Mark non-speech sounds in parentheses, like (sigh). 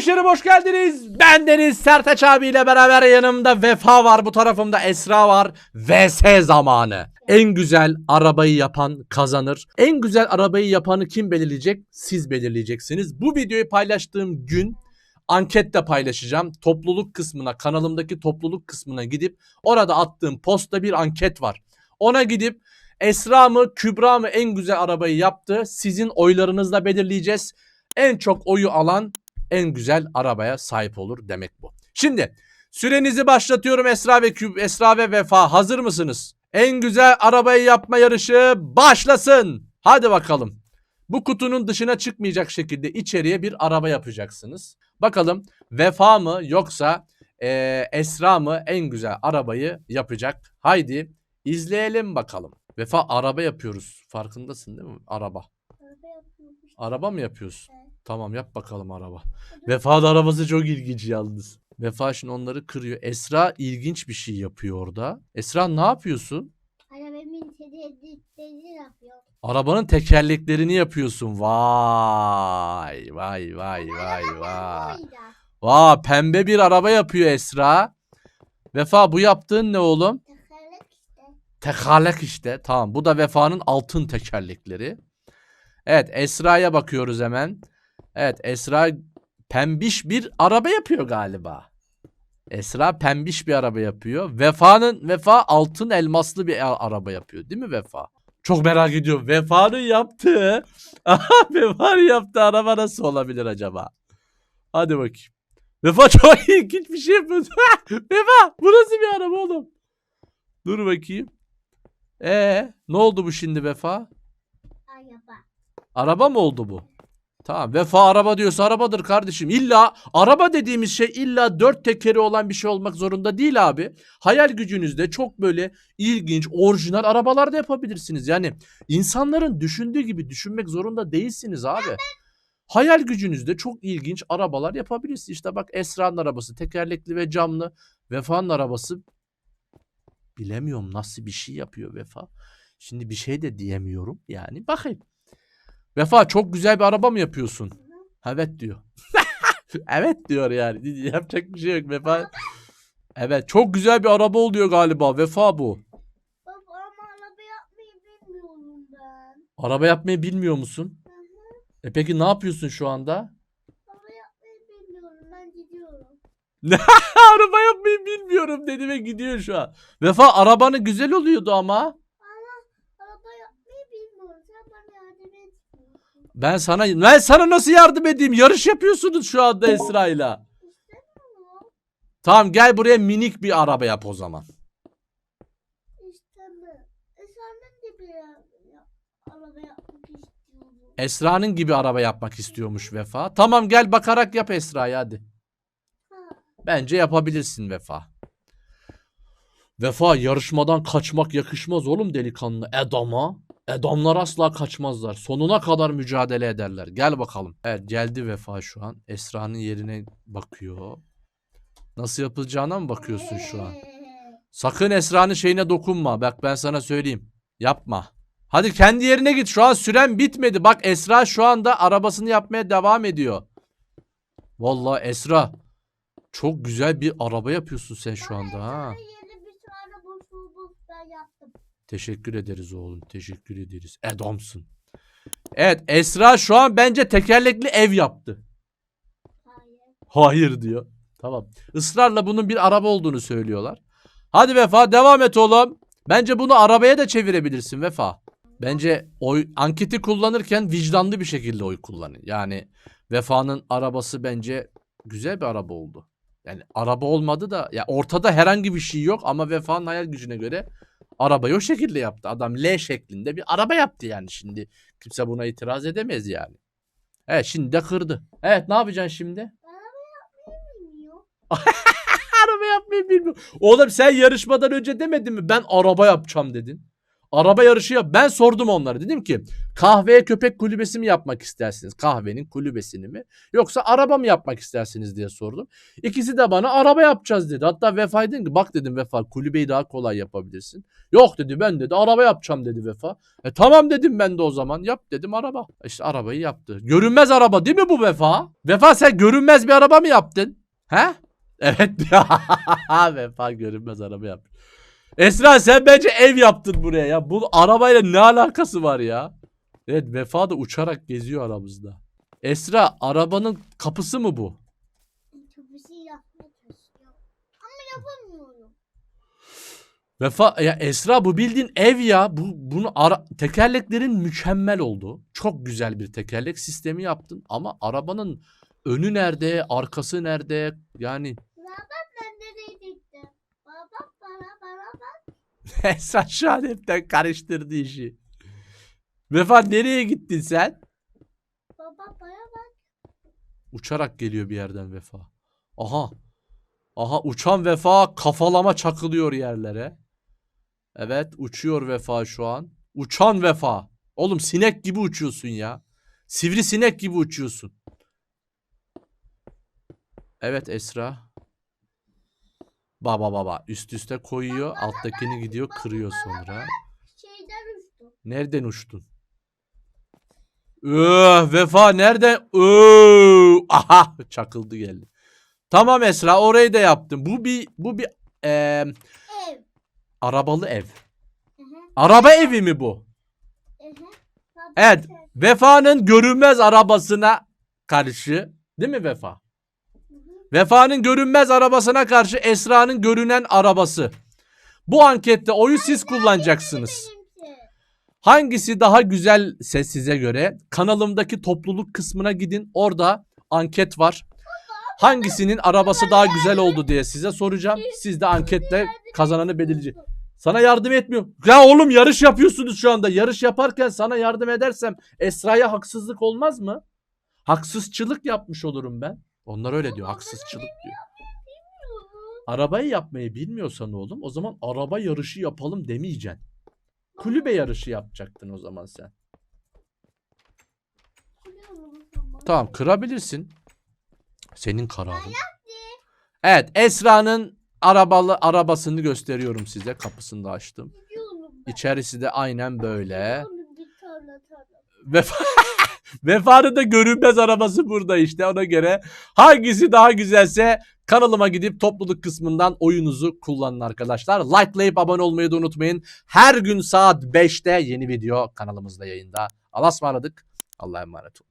Kardeşlerim hoş geldiniz. Ben Deniz Sertaç abiyle beraber yanımda Vefa var. Bu tarafımda Esra var. VS zamanı. En güzel arabayı yapan kazanır. En güzel arabayı yapanı kim belirleyecek? Siz belirleyeceksiniz. Bu videoyu paylaştığım gün anketle paylaşacağım. Topluluk kısmına, kanalımdaki topluluk kısmına gidip orada attığım postta bir anket var. Ona gidip Esra mı Kübra mı en güzel arabayı yaptı? Sizin oylarınızla belirleyeceğiz. En çok oyu alan en güzel arabaya sahip olur demek bu. Şimdi sürenizi başlatıyorum Esra ve Küb Esra ve Vefa hazır mısınız? En güzel arabayı yapma yarışı başlasın. Hadi bakalım. Bu kutunun dışına çıkmayacak şekilde içeriye bir araba yapacaksınız. Bakalım Vefa mı yoksa eee, Esra mı en güzel arabayı yapacak? Haydi izleyelim bakalım. Vefa araba yapıyoruz. Farkındasın değil mi? Araba. Araba yapıyormuş. Araba mı yapıyorsun? Tamam yap bakalım araba. Vefa da arabası çok ilginç yalnız. Vefa şimdi onları kırıyor. Esra ilginç bir şey yapıyor orada. Esra ne yapıyorsun? Arabamın tedirgitlerini yapıyor. Arabanın tekerleklerini yapıyorsun. Vay vay vay vay vay. Vay pembe bir araba yapıyor Esra. Vefa bu yaptığın ne oğlum? Tekerlek işte. Tekerlek işte. Tamam bu da Vefa'nın altın tekerlekleri. Evet Esra'ya bakıyoruz hemen. Evet Esra pembiş bir araba yapıyor galiba. Esra pembiş bir araba yapıyor. Vefa'nın Vefa altın elmaslı bir araba yapıyor. Değil mi Vefa? Çok merak ediyorum. Vefa'nın yaptığı (laughs) Vefa'nın yaptığı araba nasıl olabilir acaba? Hadi bakayım. Vefa çok (laughs) ilginç bir şey yapıyor. (laughs) Vefa bu nasıl bir araba oğlum? Dur bakayım. Ee, ne oldu bu şimdi Vefa? Araba. Araba mı oldu bu? Tamam Vefa araba diyorsa arabadır kardeşim. İlla araba dediğimiz şey illa dört tekeri olan bir şey olmak zorunda değil abi. Hayal gücünüzde çok böyle ilginç, orijinal arabalar da yapabilirsiniz. Yani insanların düşündüğü gibi düşünmek zorunda değilsiniz abi. Hayal gücünüzde çok ilginç arabalar yapabilirsiniz. İşte bak Esra'nın arabası tekerlekli ve camlı. Vefa'nın arabası bilemiyorum nasıl bir şey yapıyor Vefa. Şimdi bir şey de diyemiyorum. Yani bakayım. Vefa çok güzel bir araba mı yapıyorsun? Evet diyor. (laughs) evet diyor yani. (laughs) Yapacak bir şey yok Vefa. Evet çok güzel bir araba oluyor galiba. Vefa bu. Baba ama araba yapmayı bilmiyorum ben. Araba yapmayı bilmiyor musun? Hı hı. E peki ne yapıyorsun şu anda? Araba yapmayı bilmiyorum. Ben gidiyorum. (laughs) araba yapmayı bilmiyorum dedi ve gidiyor şu an. Vefa arabanı güzel oluyordu ama. Araba yapmayı bilmiyorum. Sen bana yardım etmiyorsun. Ben sana ben sana nasıl yardım edeyim? Yarış yapıyorsunuz şu anda Esra'yla. Tamam gel buraya minik bir araba yap o zaman. Esra'nın gibi araba yapmak istiyormuş Vefa. Tamam gel bakarak yap Esra'ya hadi. Ha. Bence yapabilirsin Vefa. Vefa yarışmadan kaçmak yakışmaz oğlum delikanlı. Edam'a. Edamlar asla kaçmazlar. Sonuna kadar mücadele ederler. Gel bakalım. Evet geldi Vefa şu an. Esra'nın yerine bakıyor. Nasıl yapılacağına mı bakıyorsun şu an? Sakın Esra'nın şeyine dokunma. Bak ben sana söyleyeyim. Yapma. Hadi kendi yerine git. Şu an süren bitmedi. Bak Esra şu anda arabasını yapmaya devam ediyor. Vallahi Esra çok güzel bir araba yapıyorsun sen şu anda ha. Sana Teşekkür ederiz oğlum. Teşekkür ederiz. Adamsın. Evet Esra şu an bence tekerlekli ev yaptı. Hayır. Hayır diyor. Tamam. Israrla bunun bir araba olduğunu söylüyorlar. Hadi Vefa devam et oğlum. Bence bunu arabaya da çevirebilirsin Vefa. Bence oy anketi kullanırken vicdanlı bir şekilde oy kullanın. Yani Vefa'nın arabası bence güzel bir araba oldu. Yani araba olmadı da ya ortada herhangi bir şey yok ama Vefa'nın hayal gücüne göre arabayı o şekilde yaptı. Adam L şeklinde bir araba yaptı yani şimdi. Kimse buna itiraz edemez yani. Evet şimdi de kırdı. Evet ne yapacaksın şimdi? Bilmiyor. araba yapmayı bilmiyorum. (laughs) Oğlum sen yarışmadan önce demedin mi ben araba yapacağım dedin. Araba yarışı yap. Ben sordum onlara. Dedim ki kahveye köpek kulübesi mi yapmak istersiniz? Kahvenin kulübesini mi? Yoksa araba mı yapmak istersiniz diye sordum. İkisi de bana araba yapacağız dedi. Hatta Vefa dedim ki bak dedim Vefa kulübeyi daha kolay yapabilirsin. Yok dedi ben dedi araba yapacağım dedi Vefa. E tamam dedim ben de o zaman yap dedim araba. İşte arabayı yaptı. Görünmez araba değil mi bu Vefa? Vefa sen görünmez bir araba mı yaptın? He? Evet (laughs) Vefa görünmez araba yaptı. Esra sen bence ev yaptın buraya ya. Bu arabayla ne alakası var ya? Evet Vefa da uçarak geziyor aramızda. Esra arabanın kapısı mı bu? Şey yapmaya çalışıyorum. Ama yapamıyorum. Vefa ya Esra bu bildiğin ev ya. Bu bunu ara, tekerleklerin mükemmel oldu. Çok güzel bir tekerlek sistemi yaptın ama arabanın önü nerede, arkası nerede? Yani Baba ben nereye gittim? Baba bana bana bak. (laughs) Esra hepten karıştırdı işi. Vefa nereye gittin sen? Baba bana bak. Uçarak geliyor bir yerden Vefa. Aha. Aha uçan Vefa kafalama çakılıyor yerlere. Evet uçuyor Vefa şu an. Uçan Vefa. Oğlum sinek gibi uçuyorsun ya. Sivri sinek gibi uçuyorsun. Evet Esra. Baba baba üst üste koyuyor. Alttakini gidiyor kırıyor sonra. Şeyden uçtum. Nereden uçtun? Öh, vefa nereden? Öh, (laughs) aha çakıldı geldi. Tamam Esra orayı da yaptım. Bu bir bu bir eee, Ev. arabalı ev. Hı hı. Araba evi mi bu? Hı hı. Evet. Vefa'nın görünmez arabasına karşı değil mi Vefa? Vefa'nın görünmez arabasına karşı Esra'nın görünen arabası. Bu ankette oyu siz kullanacaksınız. Hangisi daha güzelse size göre kanalımdaki topluluk kısmına gidin. Orada anket var. Hangisinin arabası daha güzel oldu diye size soracağım. Siz de anketle kazananı belirleyecek. Sana yardım etmiyor. Ya oğlum yarış yapıyorsunuz şu anda. Yarış yaparken sana yardım edersem Esra'ya haksızlık olmaz mı? Haksızçılık yapmış olurum ben. Onlar öyle diyor. Haksızçılık diyor. Arabayı yapmayı bilmiyorsan oğlum o zaman araba yarışı yapalım demeyeceksin. Kulübe yarışı yapacaktın o zaman sen. Tamam kırabilirsin. Senin kararın. Evet Esra'nın arabalı arabasını gösteriyorum size. Kapısını da açtım. İçerisi de aynen böyle. Vefa (laughs) Vefa'nın da görünmez arabası burada işte ona göre. Hangisi daha güzelse kanalıma gidip topluluk kısmından oyunuzu kullanın arkadaşlar. Likelayıp abone olmayı da unutmayın. Her gün saat 5'te yeni video kanalımızda yayında. Allah'a ısmarladık. Allah'a emanet olun.